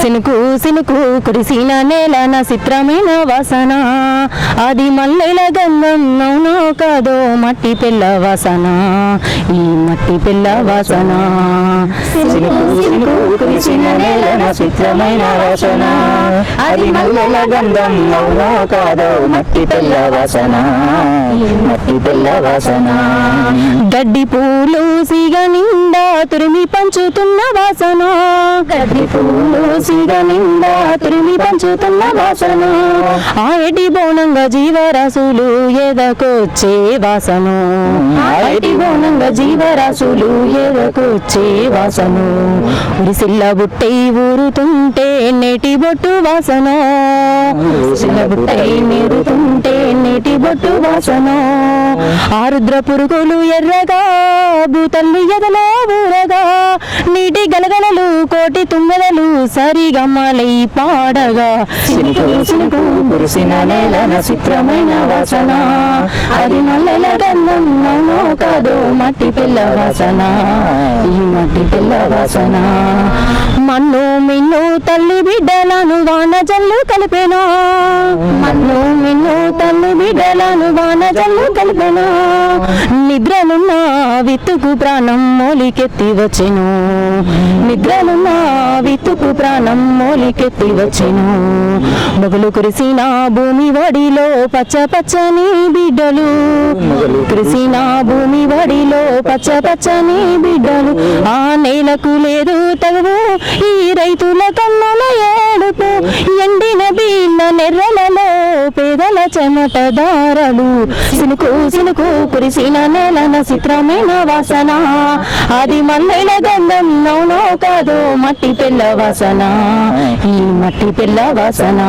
సినుకు సినుకు కురిసిన నేల నా చిత్రమైన వాసన. అది మల్లెల గంధం అవునో కాదో మట్టి పిల్ల వాసన. ఈ మట్టి పిల్ల వాసన. సినుకు సినుకు కురిసిన నేల నా చిత్రమైన వాసన. అది మల్లెల గంధం అవునో కాదో మట్టి పిల్ల వాసన. మట్టి పిల్ల వాసన. గడ్డి పూలు సిగ నిండా తురిమి పంచుతున్న వాసన. గడ్డి పూలు సిగ నిండా తురిమి పంచుతున్న వాసన ఆయటి బోనంగా జీవరాశులు ఎదకొచ్చే వాసను. ఆయటి బోనంగా జీవరాశులు ఎదకొచ్చే వాసను. ఉరిసిల్ల బుట్టై ఊరుతుంటే నేటి బొట్టు వాసన. ఉరిసిల్ల బుట్టై మీరుతుంటే నేటి బొట్టు వాసన. ఆరుద్ర పురుగులు ఎర్రగా భూతల్లు ఎదలో ఊరగా నీటి గలగలలు కోటి తుమ్మెదలు సరిగమ్మలై పాడగా. సినుకు కురిసిన చిత్రమైన వాసన. అది మల్లెల గంధం అవునో మట్టి పిల్ల వాసన. ఈ మట్టి పిల్ల వాసన. మన్ను మిన్ను తల్లి బిడ్డలను వాన జల్లు కలిపెను. మన్ను మిన్ను తల్లి బిడ్డలను వాన జల్లు కలిపెను నిద్రలున్న విత్తుకు ప్రాణం మోలికెత్తి వచ్చెను. నిద్రలున్న విత్తుకు ప్రాణం మోలికెత్తి వచ్చెను. మొగలు కురిసిన భూమి వడిలో పచ్చ పచ్చని బిడ్డలు. కురిసిన భూమి వడిలో పచ్చ పచ్చని బిడ్డలు. ఆ నేలకు లేదు తగువు ఈ రైతుల కన్నుల ఏడుపు. ఎండిన పేదల చెమట దారలు సినుకు సినుకు కురిసిన నేలన చిత్రమైన వాసన. అది మల్లెల గంధం అవునో కాదో మట్టి పిల్ల వాసన. ఈ మట్టి పిల్ల వాసన.